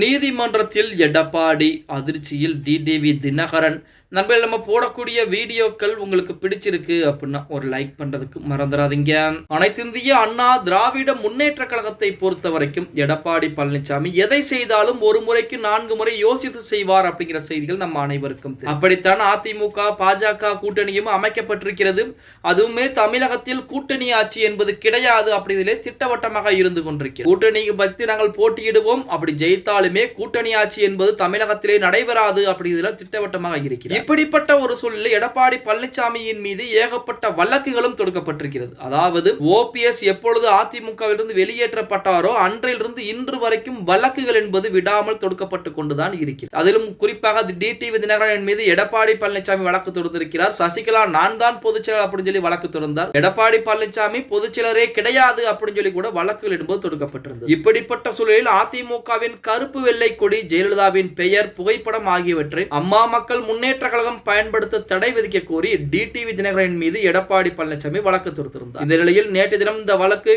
நீதிமன்றத்தில் எடப்பாடி அதிர்ச்சியில் டிடிவி தினகரன். நண்பர்கள் நம்ம போடக்கூடிய வீடியோக்கள் உங்களுக்கு பிடிச்சிருக்கு அப்படின்னா ஒரு லைக் பண்றதுக்கு மறந்துடாதீங்க. அனைத்து இந்திய அண்ணா திராவிட முன்னேற்ற கழகத்தை பொறுத்த வரைக்கும் எடப்பாடி பழனிசாமி எதை செய்தாலும் ஒரு முறைக்கு நான்கு முறை யோசித்து செய்வார் அப்படிங்கிற செய்திகள் நம்ம அனைவருக்கும் அப்படித்தான் அதிமுக பாஜக கூட்டணியும் அமைக்கப்பட்டிருக்கிறது. அதுவுமே தமிழகத்தில் கூட்டணி ஆட்சி என்பது கிடையாது அப்படிதிலே திட்டவட்டமாக இருந்து கொண்டிருக்கிறது. கூட்டணிக்கு பற்றி நாங்கள் போட்டியிடுவோம் அப்படி இருந்தாலுமே கூட்டணி ஆட்சி என்பது தமிழகத்திலே நடைபெறாது அப்படிங்கிறதுல திட்டவட்டமாக இருக்கிறது இப்படிப்பட்ட ஒரு சூழ்நிலை எடப்பாடி பழனிசாமியின் மீது ஏகப்பட்ட வழக்குகளும் தொடுக்கப்பட்டிருக்கிறது. அதாவது ஓபிஎஸ் எப்பொழுது அதிமுகவிலிருந்து வெளியேற்றப்பட்டாரோ அன்றிலிருந்து இன்று வரைக்கும் வழக்குகள் என்பது விடாமல் தொடுக்கப்பட்டு கொண்டுதான் இருக்கிறது. அதிலும் குறிப்பாக டிடிவி தினகரன் மீது எடப்பாடி பழனிசாமி வழக்கு தொடுத்திருக்கிறார். சசிகலா நான் தான் பொதுச்செயலர் அப்படின்னு சொல்லி வழக்கு தொடர்ந்தார் எடப்பாடி பழனிசாமி பொதுச்செயலரே கிடையாது அப்படின்னு சொல்லி கூட வழக்குகள் என்பது தொடுக்கப்பட்டிருந்தது. இப்படிப்பட்ட சூழலில் அதிமுகவின் கரு கருப்பு வெள்ளை கொடி ஜெயலலிதாவின் பெயர் புகைப்படம் ஆகியவற்றை அம்மா மக்கள் முன்னேற்ற கழகம் பயன்படுத்த தடை விதிக்க கோரி டிடிவி தினகரன் மீது எடப்பாடி பழனிசாமி வழக்கு தொடுத்திருந்தார். இந்த நிலையில் நேற்று தினம் இந்த வழக்கு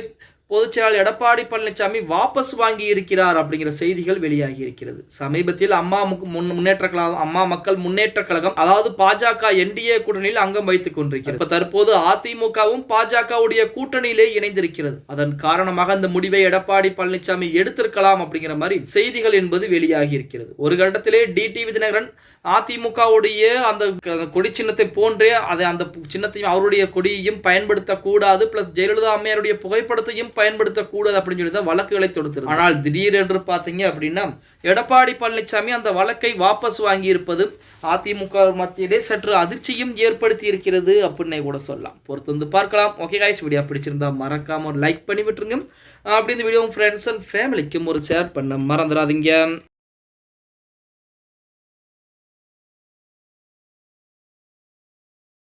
பொதுச்செயலாளர் எடப்பாடி பழனிசாமி வாபஸ் வாங்கி இருக்கிறார் அப்படிங்கிற செய்திகள் வெளியாகி இருக்கிறது. சமீபத்தில் அம்மா முன் முன்னேற்ற கழகம் அம்மா மக்கள் முன்னேற்ற கழகம் அதாவது பாஜக என்டிஏ கூட்டணியில் அங்கம் வைத்துக் கொண்டிருக்கிறது. இப்ப தற்போது அதிமுகவும் பாஜகவுடைய கூட்டணியிலே இணைந்திருக்கிறது. அதன் காரணமாக இந்த முடிவை எடப்பாடி பழனிசாமி எடுத்திருக்கலாம் அப்படிங்கிற மாதிரி செய்திகள் என்பது வெளியாகி இருக்கிறது. ஒரு கட்டத்திலே டிடிவி தினகரன் அதிமுகவுடைய அந்த க- கொடி சின்னத்தை போன்றே அதை அந்த சின்னத்தையும் அவருடைய கொடியையும் பயன்படுத்தக்கூடாது பிளஸ் ஜெயலலிதா அம்மையாருடைய புகைப்படத்தையும் பயன்படுத்தக்கூடாது அப்படின்னு சொல்லி தான் வழக்குகளை தொடுத்தது ஆனால் திடீரென்று பார்த்தீங்க அப்படின்னா எடப்பாடி பழனிசாமி அந்த வழக்கை வாபஸ் வாங்கி இருப்பது அதிமுக மத்தியிலே சற்று அதிர்ச்சியும் ஏற்படுத்தி இருக்கிறது அப்படின்னே கூட சொல்லலாம். பொறுத்து வந்து பார்க்கலாம். ஓகே காய்ஸ் வீடியோ பிடிச்சிருந்தா மறக்காம ஒரு லைக் பண்ணி விட்டுருங்க. அப்படி இந்த வீடியோ ஃப்ரெண்ட்ஸ் அண்ட் ஃபேமிலிக்கும் ஒரு ஷேர் பண்ண மறந்துடாதீங்க.